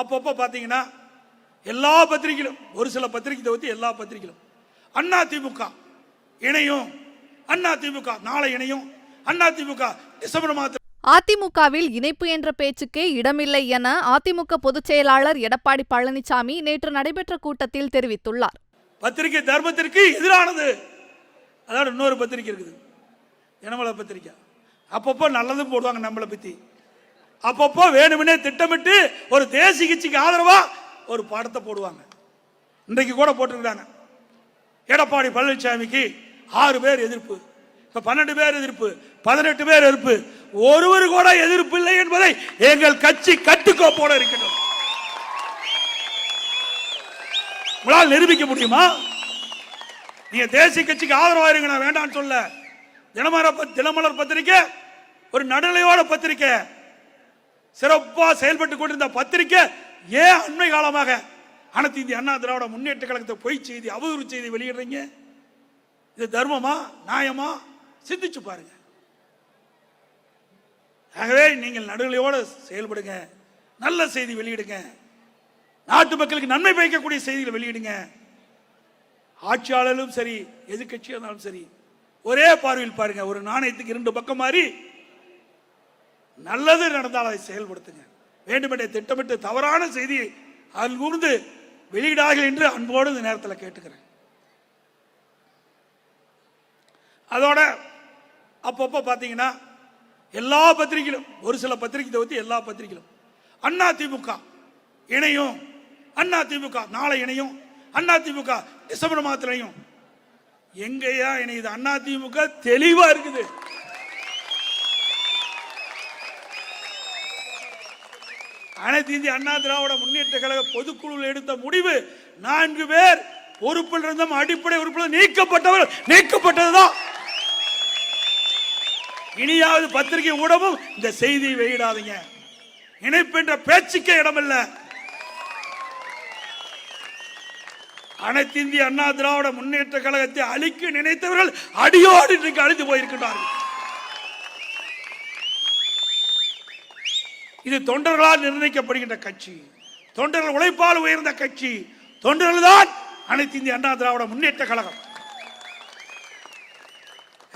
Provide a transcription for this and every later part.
அப்பப்போ பார்த்தீங்கன்னா எல்லா பத்திரிகையிலும் ஒரு சில பத்திரிகை தவிர்த்து எல்லா பத்திரிகையிலும். அண்ணா திமுக இணையும் அண்ணா திமுக நாளை இணையும் அண்ணா திமுக டிசம்பர் மாதத்தில் அதிமுகவில் இணைப்பு என்ற பேச்சுக்கே இடமில்லை என அதிமுக பொதுச் செயலாளர் எடப்பாடி பழனிசாமி நேற்று நடைபெற்ற கூட்டத்தில் தெரிவித்துள்ளார். பத்திரிகை தர்மத்திற்கு எதிரானது. அதாவது இன்னொரு பத்திரிகை இருக்குது. தினமலர் பத்திரிக்கை அப்பப்போ நல்லதும் போடுவாங்க நம்மளை பற்றி அப்பப்போ வேணுமெனே திட்டமிட்டு ஒரு தேசிய கட்சிக்கு ஆதரவா ஒரு படத்தை போடுவாங்க. இன்றைக்கு கூட போட்டிருக்கிறாங்க. எடப்பாடி பழனிசாமிக்கு ஆறு பேர் எதிர்ப்பு. இப்ப பன்னெண்டு பேர் எதிர்ப்பு. பதினெட்டு பேர் எதிர்ப்பு. ஒருவர் கூட எதிர்ப்பு இல்லை என்பதை எங்கள் கட்சி கட்டுக்கோப்போட இருக்கணும் உங்களால் நிரூபிக்க முடியுமா? நீங்க தேசிய கட்சிக்கு ஆதரவா இருங்க நான் வேண்டாம்னு சொல்ல. தினமர தினமலர் பத்திரிக்கை ஒரு நடுநிலையோட பத்திரிக்கை. சிறப்பாக செயல்பட்டு கொண்டிருந்த பத்திரிக்கை ஏன் அண்மை காலமாக அனைத்து இந்திய அண்ணா திராவிட முன்னேற்ற கழகத்தை பொய் செய்தி அவதூறு செய்தி வெளியிடுறீங்க? இது தர்மமா நியாயமா? சிந்திச்சு பாருங்க. ஆகவே நீங்கள் நடுநிலையோடு செயல்படுங்க. நல்ல செய்தி வெளியிடுங்க. நாட்டு மக்களுக்கு நன்மை பயக்கக்கூடிய செய்திகளை வெளியிடுங்க. ஆட்சியாளரும் சரி எதிர்கட்சியாக இருந்தாலும் சரி ஒரே பார்வையில் பாருங்க. ஒரு நாணயத்துக்கு இரண்டு பக்கம் மாதிரி நல்லது நடந்தால் அதை செயல்படுத்துங்க. வேண்டுமென்றே திட்டமிட்டு தவறான செய்தியை அதில் கூர்ந்து வெளியிடார்கள் என்று அன்போடு இந்த நேரத்தில் கேட்டுக்கிறேன். அதோட அப்பப்போ பார்த்தீங்கன்னா எல்லா பத்திரிகையிலும் ஒரு சில பத்திரிகை தவிர்த்து எல்லா பத்திரிகையிலும் அண்ணா திமுக இணையும் அண்ணா திமுக நாளை இணையும் அண்ணா திமுக டிசம்பர் மாதத்துல இணையும். எங்கேயா இணையுது? அண்ணா திமுக தெளிவாக இருக்குது. அனைத்து இந்திய அண்ணா திராவிட முன்னேற்ற கழக பொதுக்குழுவில் எடுத்த முடிவு நான்கு பேர் பொறுப்பில் இருந்தும் அடிப்படை உறுப்பினர் நீக்கப்பட்டவர் நீக்கப்பட்டதுதான். இனியாவது பத்திரிகை ஊடகம் இந்த செய்தியை வெளியிடாதீங்க. இணைப்பு என்ற பேச்சுக்கே இடமில்ல. அனைத்து இந்திய அண்ணா திராவிட முன்னேற்ற கழகத்தை அழிக்க நினைத்தவர்கள் அடியோடு இன்றைக்கு அழிந்து போயிருக்கிறார்கள் இது தொண்டர்களால் நிர்ணயிக்கப்படுகின்ற கட்சி. தொண்டர்கள் உழைப்பால் உயர்ந்த கட்சி. தொண்டர்கள் தான் அனைத்து இந்திய அண்ணா திராவிட முன்னேற்ற கழகம்.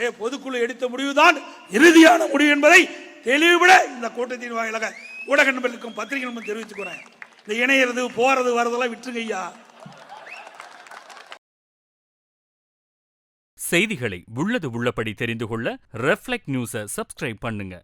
ஏ பொதுக்குழு எடுத்த முடிவுதான் இறுதியான முடிவு என்பதை தெளிவுபட இந்த கூட்டத்தின் வாயிலாக ஊடக நண்பர்களுக்கும் பத்திரிகை நண்பர் தெரிவித்துக்கிறேன் இந்த இணையிறது போறது வரதெல்லாம் விட்டுருங்க ஐயா. செய்திகளை உள்ளது உள்ளபடி தெரிந்து கொள்ள ரெஃப்ளெக்ட் நியூஸை சப்ஸ்கிரைப் பண்ணுங்க.